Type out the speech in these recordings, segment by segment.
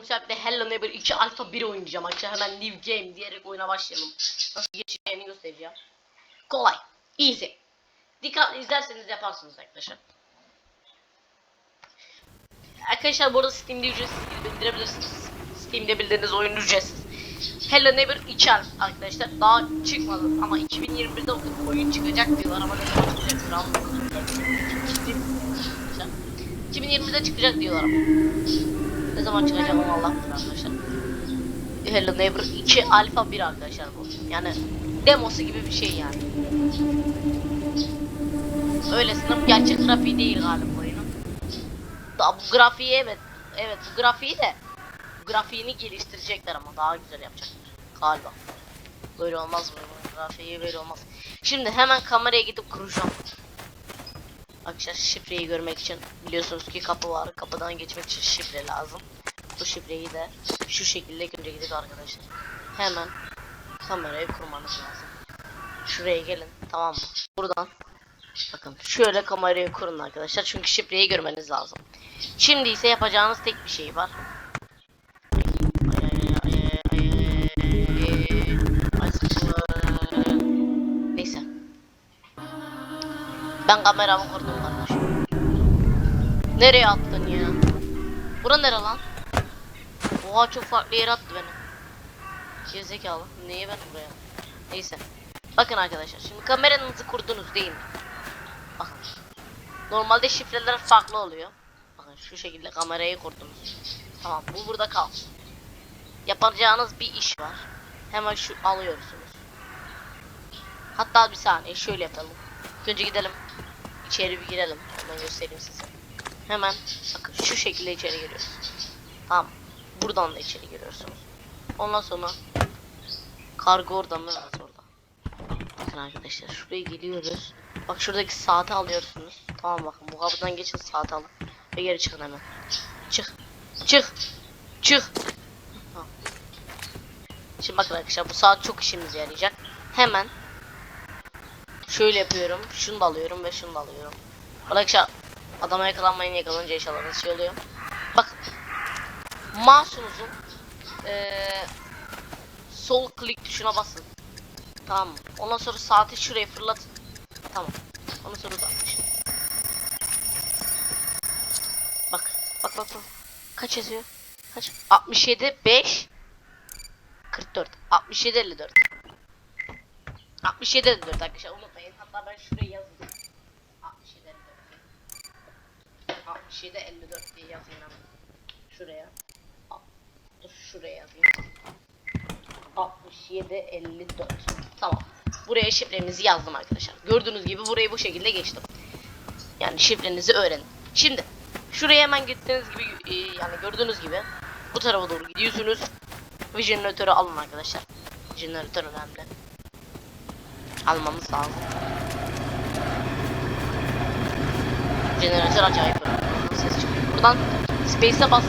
bu sefer de Hello Neighbor 2 Alpha 1 oynayacağım arkadaşlar. Hemen New Game diyerek oyuna başlayalım. Nasıl geçeceğini göstereceğim. Kolay. Easy. Dikkatli izlerseniz yaparsınız arkadaşlar. Arkadaşlar burada Steam'de ücretsiz bildirebilirsiniz. Steam'de bildiğiniz oyun ücretsiz. Hello Neighbor 2 arkadaşlar. Daha çıkmadı ama 2021'de oyun çıkacak diyorlar ama ne zaman çıkacak bilmiyorum. 2020'de çıkacak diyorlar ama. Ne zaman çıkacak onu Allah bilir arkadaşlar. Hello Neighbor 2 Alpha 1 arkadaşlar bu. Yani demosu gibi bir şey yani. Öylesine gerçek grafiği değil galiba oyunun. Daha bu grafiği evet. Evet bu grafiği de bu grafiğini geliştirecekler ama daha güzel yapacaklar. Galiba. Böyle olmaz mı? Grafiği böyle olmaz. Şimdi hemen kameraya gidip kuracağım. Arkadaşlar şifreyi görmek için biliyorsunuz ki kapı var. Kapıdan geçmek için şifre lazım. Bu şifreyi de şu şekilde gidip arkadaşlar. Hemen kamerayı kurmanız lazım. Şuraya gelin tamam mı? Buradan bakın şöyle kamerayı kurun arkadaşlar. Çünkü şifreyi görmeniz lazım. Şimdi ise yapacağınız tek bir şey var. Ben kameramı kurdum. Nereye attın ya? Bura nere lan? Oha çok farklı yere attı beni. Gerizekalı. Niye ben buraya? Neyse. Bakın arkadaşlar şimdi kameranızı kurdunuz değil mi? Bakın. Normalde şifreler farklı oluyor. Bakın şu şekilde kamerayı kurdunuz. Tamam bu burada kalsın. Yapacağınız bir iş var. Hemen şu alıyorsunuz. Hatta bir saniye şöyle yapalım. Önce gidelim. İçeri bir girelim. Hemen göstereyim size. Hemen bakın şu şekilde içeri giriyoruz. Tamam. Buradan da içeri giriyorsunuz. Ondan sonra kargo orada mı? Orada. Bakın arkadaşlar şuraya geliyoruz. Bak şuradaki saati alıyorsunuz. Tamam bakın bu kapıdan geçin saat alın. Ve geri çıkın hemen. Çık. Çık. Çık. Şimdi bakın arkadaşlar bu saat çok işimize yarayacak. Hemen şöyle yapıyorum. Şunu da alıyorum ve şunu da alıyorum. Arkadaşlar adama yakalanmayın yakalanınca eşyalarınız şey oluyor. Bak mouse'unuzun eee sol klik tuşuna basın. Tamam. Ondan sonra saati şuraya fırlatın. Tamam. Ondan sonra uzatmış. Bak. Bak bak bak. Kaç yazıyor? Kaç? 67 5 44 67 54 67 54 arkadaşlar unutmayın. Hatta ben şuraya yazayım. 67 54 67 54 diye yazayım hemen. Şuraya. Dur şuraya yazayım. 67 54. Tamam. Buraya şifremizi yazdım arkadaşlar. Gördüğünüz gibi burayı bu şekilde geçtim. Yani şifrenizi öğrenin. Şimdi şuraya hemen gittiğiniz gibi e, yani gördüğünüz gibi bu tarafa doğru gidiyorsunuz. Ve jeneratörü alın arkadaşlar. Jeneratör önemli. Almamız lazım. Jeneratör acayip önemli. Ses çıkıyor. Buradan Space'e bas.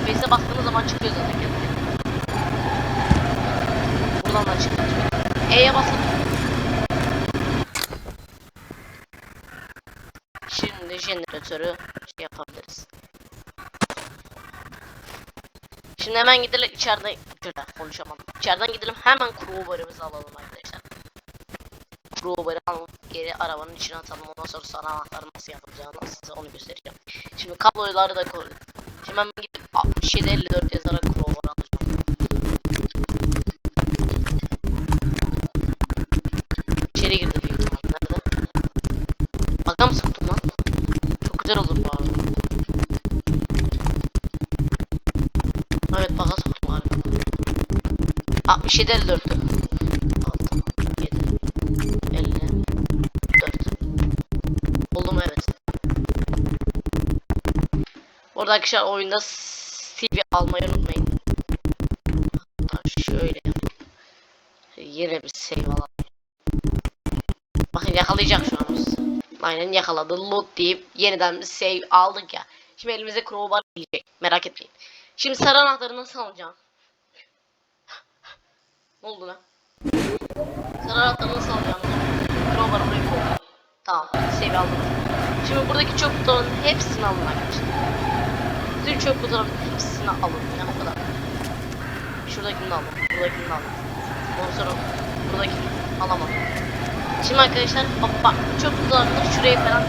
Space'e bastığınız zaman çıkıyor zaten kendine. Buradan da çıkıyor. E'ye basın. Şimdi jeneratörü şey yapabiliriz. Şimdi hemen gidelim içeride şurada konuşamadım. İçeriden gidelim hemen crowbar'ımızı alalım arkadaşlar. Crowbar'ı alıp geri arabanın içine atalım. Ondan sonra sana anahtarı nasıl yapılacağını size onu göstereceğim. Şimdi kabloları da koydum. Şimdi hemen gidip 6754 yazarak crowbar alacağım. İçeri girdi büyük ihtimal. Nerede? Soktum lan? Çok güzel olur bu arada. Evet baga soktum harika. 67 54 Orada arkadaşlar oyunda CV almayı unutmayın. Hatta şöyle yine bir save alalım. Bakın yakalayacak şu an bizi. Aynen yakaladı. Loot deyip yeniden bir save aldık ya. Şimdi elimize crowbar gelecek. Merak etmeyin. Şimdi sarı anahtarı nasıl alacağım? ne oldu lan? Sarı anahtarı nasıl alacağım? Crowbar'ı buraya koydum. Tamam. Save aldım. Şimdi buradaki çöp hepsini alın arkadaşlar. Bütün çöp kutularının hepsini alın ya o kadar. Şuradakini de alın. Buradakini de alın. Ondan sonra buradakini alamadım. Şimdi arkadaşlar bak, bak çöp kutularını şuraya falan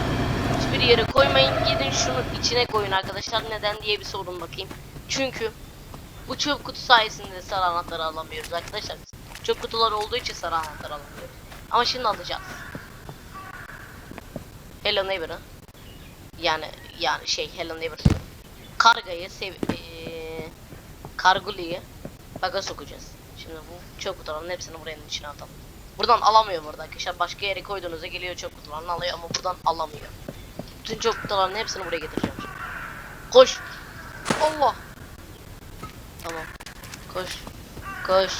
hiçbir yere koymayın. Gidin şunu içine koyun arkadaşlar. Neden diye bir sorun bakayım. Çünkü bu çöp kutu sayesinde sarı anahtarı alamıyoruz arkadaşlar. Çöp kutular olduğu için sarı anahtar alamıyoruz. Ama şimdi alacağız. Hello Neighbor'ı. Yani yani şey Hello Neighbor. Kargayı sev eee Karguli'yi baga sokacağız. Şimdi bu çöp kutularının hepsini buranın içine atalım. Buradan alamıyor burada arkadaşlar. Başka yere koyduğunuzda geliyor çöp kutularını alıyor ama buradan alamıyor. Bütün çöp kutularının hepsini buraya getireceğim. Koş. Allah. Tamam. Koş. Koş.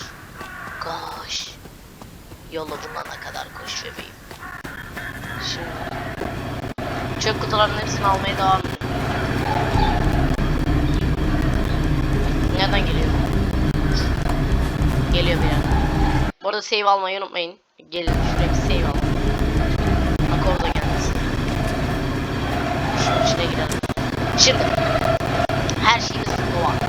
Koş. Yolu bulana kadar koş bebeğim. Şimdi çöp kutularının hepsini almaya devam ediyorum. Nereden geliyor? Geliyor bir yerden. Bu arada save almayı unutmayın. Gelin şuraya bir save al. Bak orada gelmesin. Şunun içine girelim. Şimdi her şeyimiz doğal.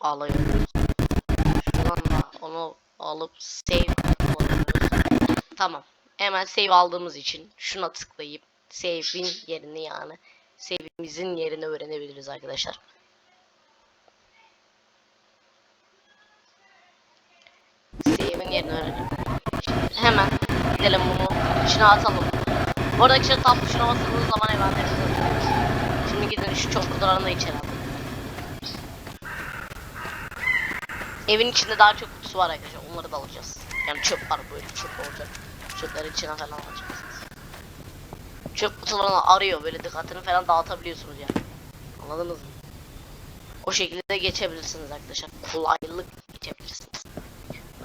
Alıyoruz. Da onu alıp save alıyoruz. Tamam. Hemen save aldığımız için şuna tıklayıp save'in yerini yani save'imizin yerini öğrenebiliriz arkadaşlar. Save'in yerini öğrenelim. Hemen gidelim bunu içine atalım. Bu arada işte tam tuşuna bastığınız zaman hemen. Şimdi gidin şu çok kutularını da içeri alın. Evin içinde daha çok kutusu var arkadaşlar. Onları da alacağız. Yani çöp var böyle çöp olacak. Çöpleri içine falan alacaksınız. Çöp kutularını arıyor böyle dikkatini falan dağıtabiliyorsunuz yani. Anladınız mı? O şekilde geçebilirsiniz arkadaşlar. Kolaylık geçebilirsiniz.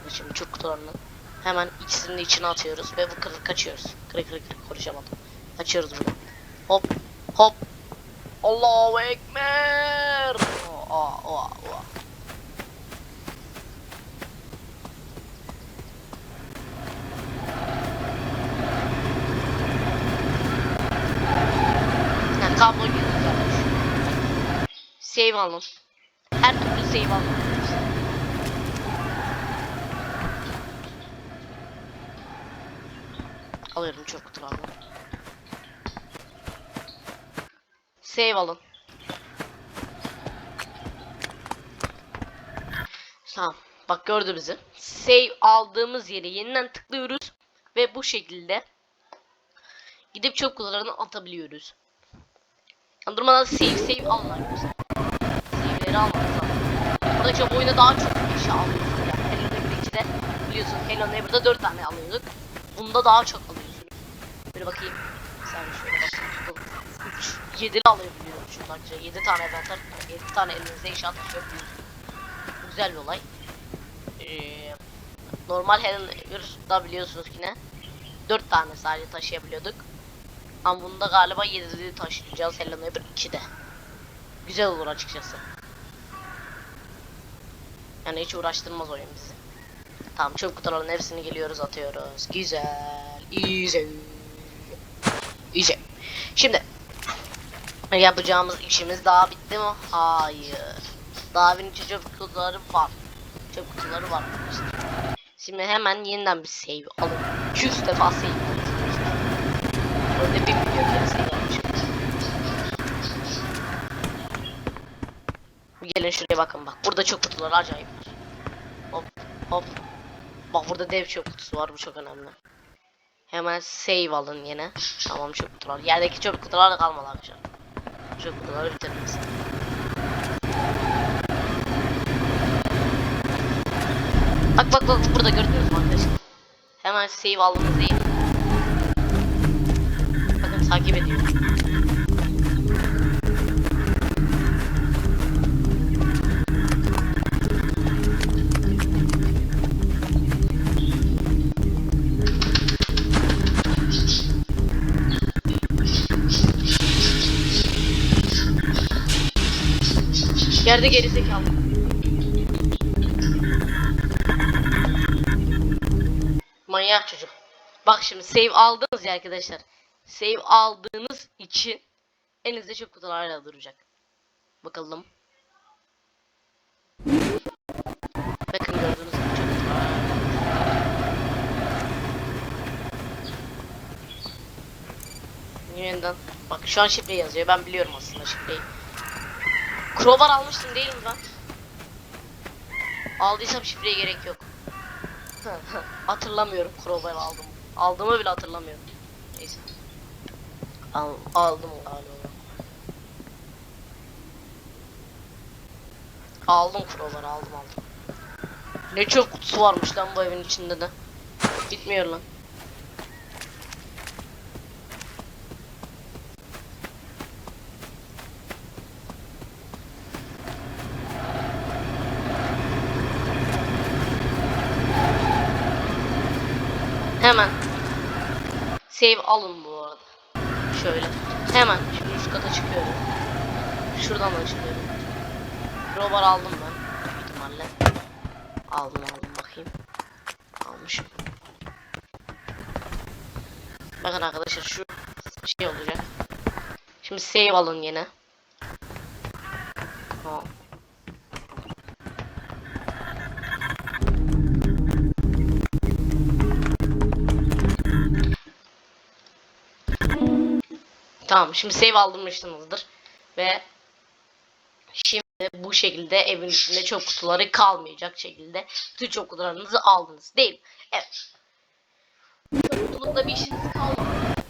Şimdi çöp kutularını hemen ikisini içine atıyoruz ve bu kırık kaçıyoruz. Kırık kırık kırık konuşamadım. Kaçıyoruz buradan. Hop hop. Allahu Ekber. Aa, aa, aa. Yani kablo gireceğiz. Save alın. Her türlü save alın. Alıyorum çok kutularını. Save alın. Tamam. Bak gördü bizi. Save aldığımız yere yeniden tıklıyoruz. Ve bu şekilde gidip çöp kutularını atabiliyoruz. Yani durmadan save save alın arkadaşlar. Save'leri almanız lazım. Burada çok oyunda daha çok eşya alıyorsunuz. Yani Hello Neighbor 2'de biliyorsun Hello Neighbor'da 4 tane alıyorduk. Bunda daha çok alıyorsunuz. Böyle bakayım. Sen şöyle bakayım. 3 7 alabiliyorum arkadaşlar. 7 tane eventer, 7 tane elinizde eşya taşıyabiliyorsunuz. Güzel bir olay. Ee, normal Hello Neighbor'da biliyorsunuz ki ne? 4 tane sadece taşıyabiliyorduk. Ama bunda galiba 7'li taşıyacağız Hello Neighbor 2'de. Güzel olur açıkçası. Yani hiç uğraştırmaz oyun bizi. Tamam çöp kutuların hepsini geliyoruz atıyoruz. Güzel. Easy. Easy. Şimdi yapacağımız işimiz daha bitti mi? Hayır. Daha evin içi çöp kutuları var. Çöp kutuları var. Şimdi hemen yeniden bir save alın. 200 defa save Gelin şuraya bakın bak. Burada çöp kutuları acayip var. Hop hop. Bak burada dev çöp kutusu var bu çok önemli. Hemen save alın yine. Tamam çöp kutular. Yerdeki çöp kutular da kalmadı arkadaşlar. Çöp kutuları bitiririz. Bak bak bak burada gördünüz mü arkadaşlar? Hemen save aldınız iyi takip ediyor. Yerde gerizekalı. Manyak çocuk. Bak şimdi save aldınız ya arkadaşlar. Save aldığınız için elinizde çok kutularla duracak. Bakalım. Bakın gördüğünüz gibi çok kutular. Yeniden. Bak şu an şifre yazıyor. Ben biliyorum aslında şifreyi. Crowbar almıştım değil mi ben? Aldıysam şifreye gerek yok. Hatırlamıyorum crowbar aldım. Aldığımı bile hatırlamıyorum. Neyse. Al, aldım galiba. Aldım crowbar aldım aldım. Ne çok kutusu varmış lan bu evin içinde de. Bitmiyor lan. Hemen. Save alın bu. Şöyle. Hemen şimdi üst kata çıkıyorum. Şuradan da çıkıyorum. Crowbar aldım ben. Büyük. Aldım aldım bakayım. Almışım. Bakın arkadaşlar şu şey olacak. Şimdi save alın yine. Tamam. Tamam şimdi save aldırmışsınızdır. Ve şimdi bu şekilde evin içinde çok kutuları kalmayacak şekilde bütün çok kutularınızı aldınız değil mi? Evet. Çok kutulukla bir işiniz kalmadı.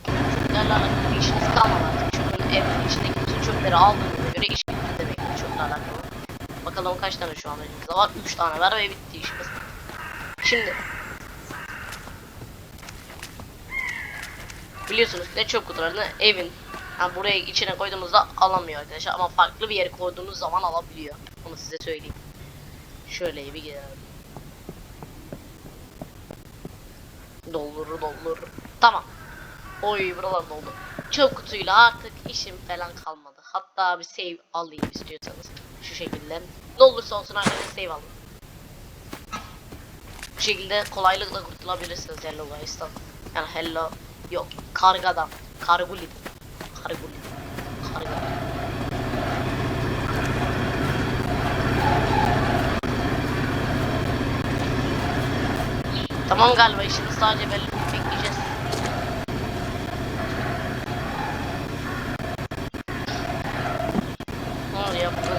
Çöplerle alakalı bir işiniz kalmadı artık. Çünkü evin içindeki bütün çöpleri aldığınıza göre iş bitti demektir çöplerle alakalı. Bakalım kaç tane şu an elimizde var? 3 tane var ve bitti işimiz. Şimdi biliyorsunuz ne çöp kutularını evin yani buraya içine koyduğumuzda alamıyor arkadaşlar ama farklı bir yere koyduğunuz zaman alabiliyor. Onu size söyleyeyim. Şöyle bir gidelim. Doldurur doldurur. Tamam. Oy buralar doldu. Çöp kutuyla artık işim falan kalmadı. Hatta bir save alayım istiyorsanız. Şu şekilde. Ne olursa olsun arkadaşlar save alın. Bu şekilde kolaylıkla kurtulabilirsiniz Hello Guys'tan. Yani Hello yok kargadan. Kargulid. Tamam galiba işimiz sadece belli bekleyeceğiz. Ne oluyor bu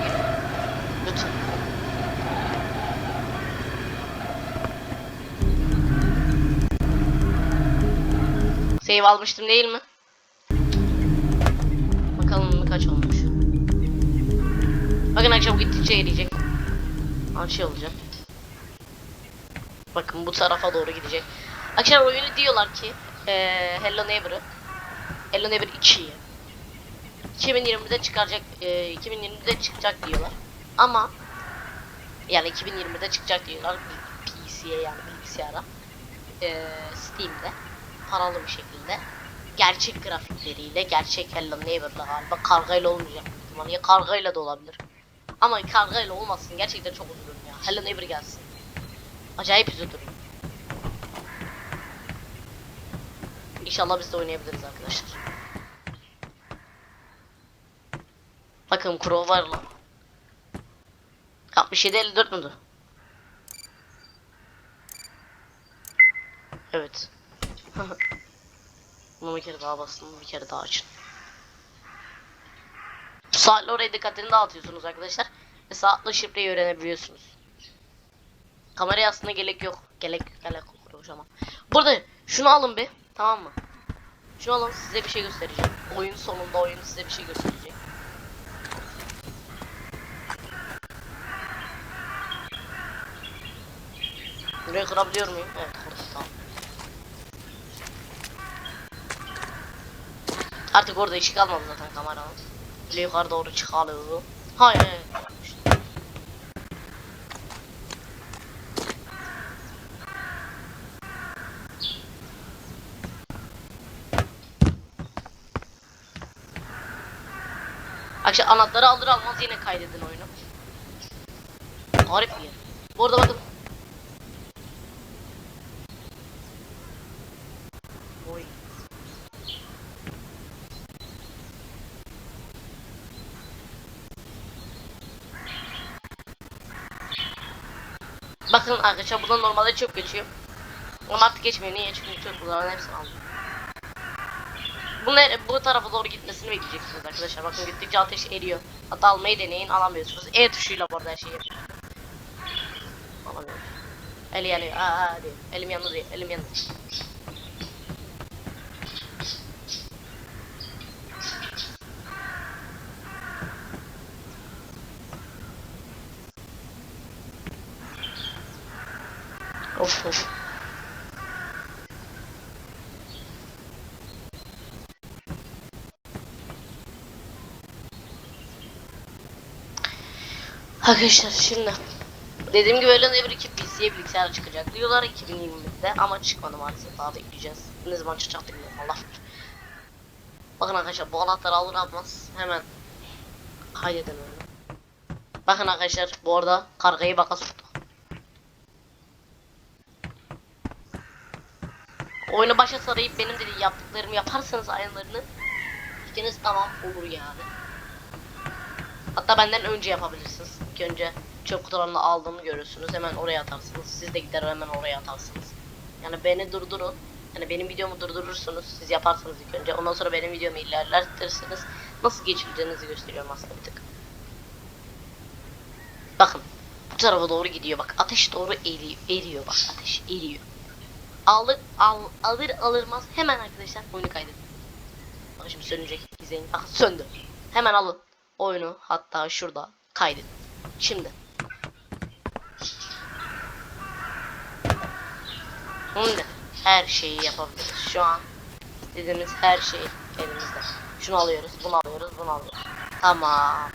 almıştım değil mi? Kaç olmuş. Bakın akşam gittikçe eriyecek. Şey olacak. Bakın bu tarafa doğru gidecek. Akşam oyunu diyorlar ki eee Hello Neighbor'ı Hello Neighbor 2'yi 2020'de çıkaracak eee 2020'de çıkacak diyorlar. Ama yani 2020'de çıkacak diyorlar PC'ye yani bilgisayara. Eee Steam'de paralı bir şekilde gerçek grafikleriyle gerçek Hello Neighbor'la galiba kargayla olmayacak. Yani ya kargayla da olabilir. Ama kargayla olmasın gerçekten çok üzülürüm ya. Hello Neighbor gelsin. Acayip üzülürüm. İnşallah biz de oynayabiliriz arkadaşlar. Bakın Crowbar'la. 67 54 müdür? Evet. Bunu bir kere daha basın, bir kere daha açın. Saatle oraya dikkatini dağıtıyorsunuz arkadaşlar. Ve saatli şifreyi öğrenebiliyorsunuz. Kameraya aslında gerek yok. Gerek gerek yok ama. Burada şunu alın bir. Tamam mı? Şunu alın size bir şey göstereceğim. Oyun sonunda oyun size bir şey gösterecek. Burayı kırabiliyor muyum? Evet kırdım tamam. Artık orada işi kalmadı zaten kameranın. Böyle yukarı doğru çıkalım. Hayır hayır. Anahtarı alır almaz yine kaydedin oyunu. Garip bir yer. Bu arada bakın. Oy. Bakın arkadaşlar buradan normalde çok geçiyor. Ama artık geçmiyor. Niye? Çünkü çok bunların hepsini aldım. Bu, nere, bu tarafa doğru gitmesini bekleyeceksiniz arkadaşlar. Bakın gittikçe ateş eriyor. Hatta almayı deneyin alamıyorsunuz. E tuşuyla bu arada her şeyi yapıyor. Alamıyorum. Eli yanıyor. Aa, aa diyor. Elim yandı. Elim yandı. Of of. Arkadaşlar şimdi dediğim gibi Ellen Ever 2 PC'ye bilgisayar çıkacak diyorlar 2020'de ama çıkmadı maalesef daha bekleyeceğiz. Ne zaman çıkacak bilmiyorum Allah bilir. Bakın arkadaşlar bu anahtarı alır almaz hemen kaydedelim öyle. Bakın arkadaşlar bu arada kargayı baka soktuk. Oyunu başa sarayıp benim dediğim yaptıklarımı yaparsanız aynılarını ikiniz tamam olur yani. Hatta benden önce yapabilirsiniz. İlk önce çöp kutularını aldığımı görürsünüz. Hemen oraya atarsınız. Siz de gider hemen oraya atarsınız. Yani beni durdurun. Yani benim videomu durdurursunuz. Siz yaparsınız ilk önce. Ondan sonra benim videomu ilerletirsiniz. Nasıl geçireceğinizi gösteriyorum aslında bir tık. Bakın. Bu tarafa doğru gidiyor bak. Ateş doğru eriyor. Eriyor bak ateş eriyor. Alır, al, alır alırmaz hemen arkadaşlar oyunu kaydedin. Bak şimdi sönecek. İzleyin. Bak söndü. Hemen alın oyunu hatta şurada kaydedin. Şimdi. Şimdi her şeyi yapabiliriz. Şu an istediğimiz her şey elimizde. Şunu alıyoruz, bunu alıyoruz, bunu alıyoruz. Tamam.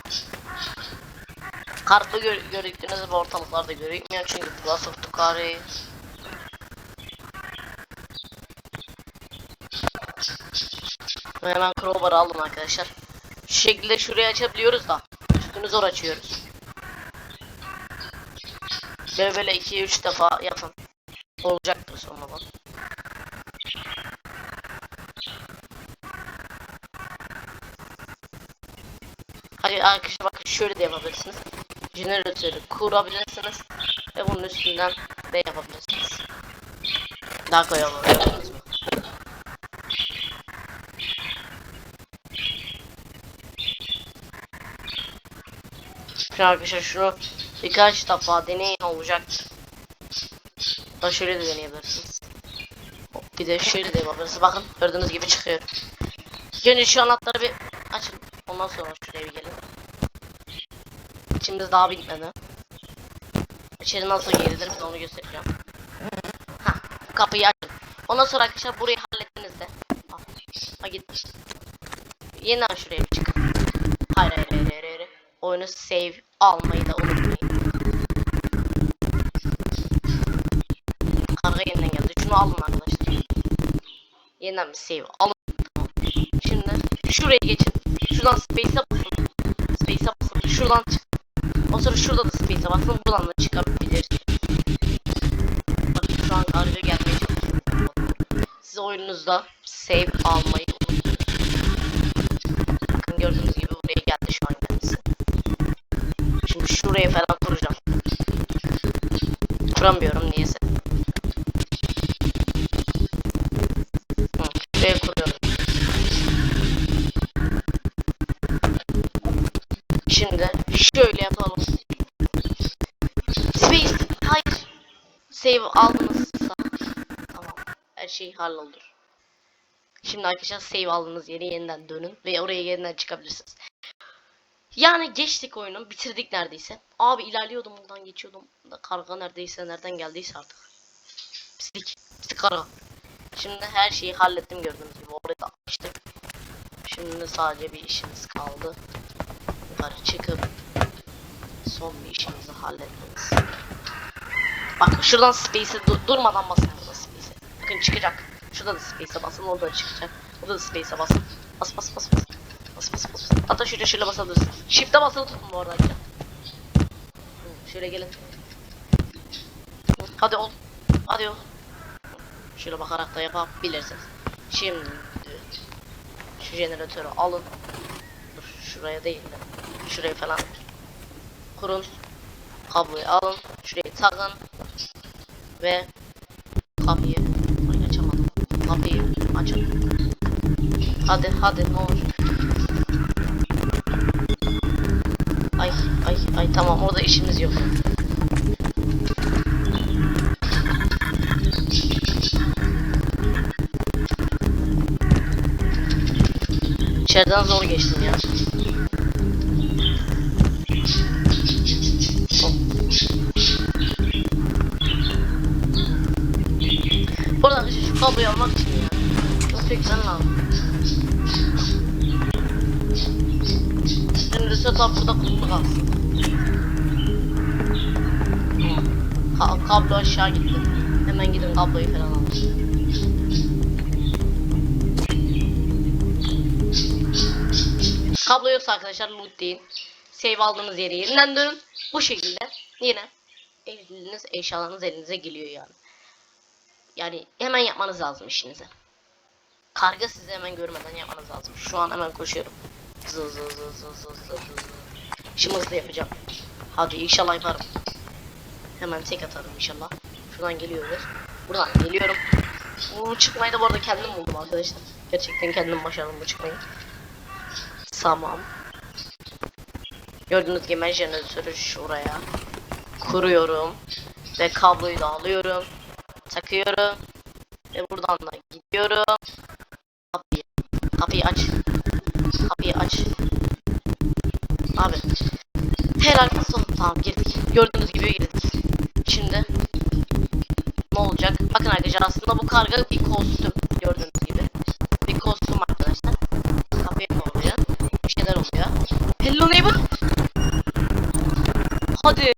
Kartı gör gördüğünüz gibi ortalıklarda görünmüyor çünkü soktuk karıyı. Ve hemen crowbar'ı aldım arkadaşlar. Şu şekilde şurayı açabiliyoruz da üstünü zor açıyoruz. Böyle böyle 2-3 defa yapın. Olacaktır sonradan. Hadi arkadaşlar bakın şöyle de yapabilirsiniz. Jeneratörü kurabilirsiniz. Ve bunun üstünden de yapabilirsiniz. Daha? Şimdi arkadaşlar şunu birkaç defa deneyin olacaktır. Da şöyle de deneyebilirsiniz. Bir de şöyle de yapabilirsiniz. Bakın gördüğünüz gibi çıkıyor. Önce şu anahtarı bir açın. Ondan sonra şuraya bir gelin. İçimiz daha bitmedi. İçeri nasıl girilir onu göstereceğim. Ha, kapıyı açın. Ondan sonra arkadaşlar burayı hallettiniz de. Ha git. Yeniden şuraya bir çıkın. Hayır hayır hayır hayır. hayır. Oyunu save almayı da unutmayın. Karga yeniden geldi. Şunu alın arkadaşlar. Yeniden bir save alın. Tamam. Şimdi şuraya geçin. Şuradan space'e basın. Space'e basın. Şuradan çık. Ondan sonra şurada da space'e basın. Buradan da çıkabilirsiniz. Bakın şu an karga gelmeye çalışıyor. Siz oyununuzda save almayı. Bakın gördüğünüz gibi buraya geldi şu an kendisi. Şimdi şuraya falan kuracağım. Kuramıyorum niyeyse. Save aldınızsa. Tamam. Her şey hallolur. Şimdi arkadaşlar save aldığınız yere yeniden dönün ve oraya yeniden çıkabilirsiniz. Yani geçtik oyunu, bitirdik neredeyse. Abi ilerliyordum buradan geçiyordum. Karga neredeyse nereden geldiyse artık. Pislik, pislik karga. Şimdi her şeyi hallettim gördüğünüz gibi. Orayı da açtık. Şimdi sadece bir işimiz kaldı. Yukarı çıkıp son bir işimizi halletmemiz. Bak şuradan space'e du- durmadan basın burada space'e. Bakın çıkacak. Şurada da space'e basın, orada da çıkacak. Burada da space'e basın. Bas bas bas bas. Bas bas bas. Hatta şöyle şöyle basabilirsin. Shift'e basılı tutun bu arada. Şöyle gelin. Hadi ol. Hadi ol. Şöyle bakarak da yapabilirsiniz. Şimdi şu jeneratörü alın. Dur şuraya değil de şuraya falan kurun. Kabloyu alın. Şurayı takın. Ve kapıyı Ay, açamadım. Kapıyı açın. Hadi hadi ne olur. Ay ay ay tamam orada işimiz yok. İçeriden zor geçtim ya. Kabloyu falan alın. Kablo yoksa arkadaşlar loot deyin. Save aldığınız yere yeniden dönün. Bu şekilde yine eliniz eşyalarınız elinize geliyor yani. Yani hemen yapmanız lazım işinizi. Karga sizi hemen görmeden yapmanız lazım. Şu an hemen koşuyorum. Zı zı zı zı zı zı zı. Şimdi hızlı yapacağım. Hadi inşallah yaparım. Hemen tek atarım inşallah. Şuradan geliyoruz. Buradan geliyorum. Bu çıkmayı da bu arada kendim buldum arkadaşlar. Gerçekten kendim başardım bu çıkmayı. Tamam. Gördüğünüz gibi ben jeneratörü şuraya kuruyorum. Ve kabloyu da alıyorum. Takıyorum. Ve buradan da gidiyorum. Kapıyı, kapıyı aç. Kapıyı aç. Abi. Helal olsun. Tamam girdik. Gördüğünüz gibi girdik. Arkadaşlar aslında bu karga bir kostüm. Gördüğünüz gibi. Bir kostüm arkadaşlar. Kapıya ne oluyor? Bir şeyler oluyor. Hello neighbor. Hadi.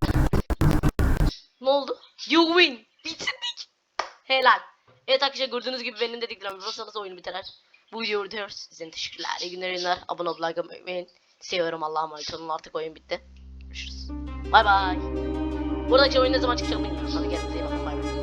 Ne oldu? You win. Bitirdik. Helal. Evet arkadaşlar gördüğünüz gibi benim dediklerimi yaparsanız oyunu biter. Bu videoyu izliyoruz. Sizin teşekkürler. İyi günler, iyi günler. Abone ol, like atmayı. Seviyorum Allah'a emanet. Artık oyun bitti. Görüşürüz. Bay bay. Buradaki oyun ne zaman çıkacak bilmiyorum. Hadi kendinize. Bay bay.